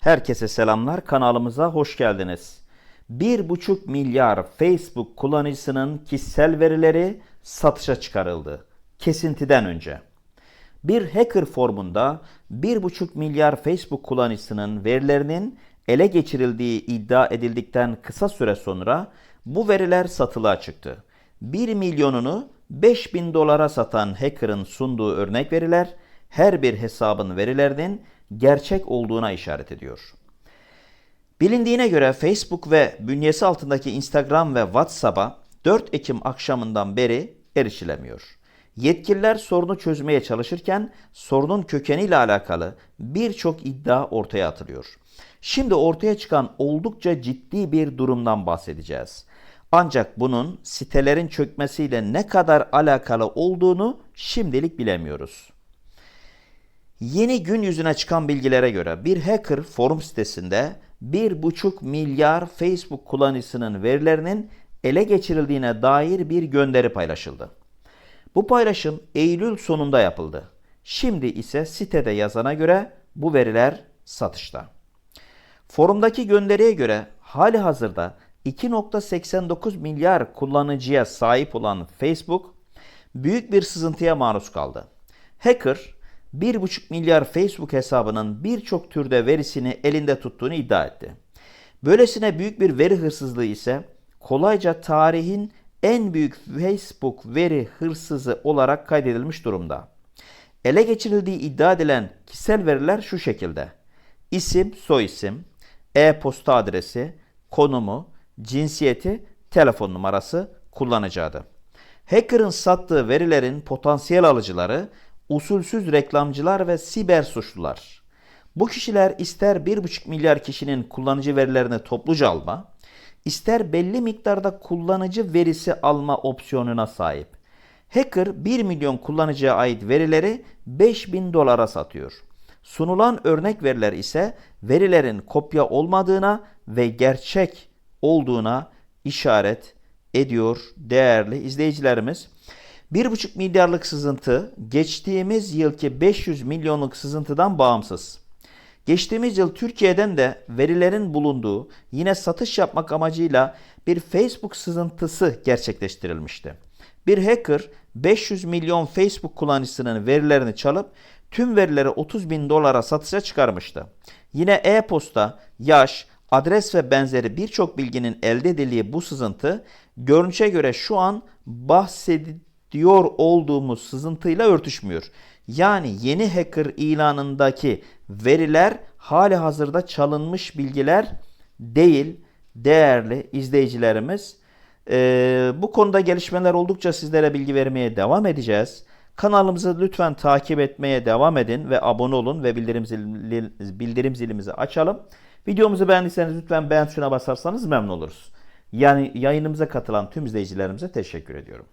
Herkese selamlar. Kanalımıza hoş geldiniz. 1,5 milyar Facebook kullanıcısının kişisel verileri satışa çıkarıldı. Kesintiden önce. Bir hacker formunda 1,5 milyar Facebook kullanıcısının verilerinin ele geçirildiği iddia edildikten kısa süre sonra bu veriler satılığa çıktı. 1 milyonunu 5000 dolara satan hacker'ın sunduğu örnek veriler her bir hesabın verilerinin gerçek olduğuna işaret ediyor. Bilindiğine göre Facebook ve bünyesi altındaki Instagram ve WhatsApp'a 4 Ekim akşamından beri erişilemiyor. Yetkililer sorunu çözmeye çalışırken sorunun kökeniyle alakalı birçok iddia ortaya atılıyor. Şimdi ortaya çıkan oldukça ciddi bir durumdan bahsedeceğiz. Ancak bunun sitelerin çökmesiyle ne kadar alakalı olduğunu şimdilik bilemiyoruz. Yeni gün yüzüne çıkan bilgilere göre bir hacker forum sitesinde 1,5 milyar Facebook kullanıcısının verilerinin ele geçirildiğine dair bir gönderi paylaşıldı. Bu paylaşım Eylül sonunda yapıldı. Şimdi ise sitede yazana göre bu veriler satışta. Forumdaki gönderiye göre hali hazırda 2.89 milyar kullanıcıya sahip olan Facebook büyük bir sızıntıya maruz kaldı. Hacker 1,5 milyar Facebook hesabının birçok türde verisini elinde tuttuğunu iddia etti. Böylesine büyük bir veri hırsızlığı ise kolayca tarihin en büyük Facebook veri hırsızı olarak kaydedilmiş durumda. Ele geçirildiği iddia edilen kişisel veriler şu şekilde. İsim, soyisim, e-posta adresi, konumu, cinsiyeti, telefon numarası, kullanıcı adı. Hacker'ın sattığı verilerin potansiyel alıcıları usulsüz reklamcılar ve siber suçlular. Bu kişiler ister 1,5 milyar kişinin kullanıcı verilerini topluca alma, ister belli miktarda kullanıcı verisi alma opsiyonuna sahip. Hacker 1 milyon kullanıcıya ait verileri 5000 dolara satıyor. Sunulan örnek veriler ise verilerin kopya olmadığına ve gerçek olduğuna işaret ediyor değerli izleyicilerimiz. 1,5 milyarlık sızıntı geçtiğimiz yılki 500 milyonluk sızıntıdan bağımsız. Geçtiğimiz yıl Türkiye'den de verilerin bulunduğu yine satış yapmak amacıyla bir Facebook sızıntısı gerçekleştirilmişti. Bir hacker 500 milyon Facebook kullanıcısının verilerini çalıp tüm verileri 30 bin dolara satışa çıkarmıştı. Yine e-posta, yaş, adres ve benzeri birçok bilginin elde edildiği bu sızıntı görünüşe göre şu an bahsediyor olduğumuz sızıntıyla örtüşmüyor. Yani yeni hacker ilanındaki veriler hali hazırda çalınmış bilgiler değil değerli izleyicilerimiz. Ee, bu konuda gelişmeler oldukça sizlere bilgi vermeye devam edeceğiz. Kanalımızı lütfen takip etmeye devam edin ve abone olun ve bildirim, zili, bildirim zilimizi açalım. Videomuzu beğendiyseniz lütfen beğen tuşuna basarsanız memnun oluruz. Yani yayınımıza katılan tüm izleyicilerimize teşekkür ediyorum.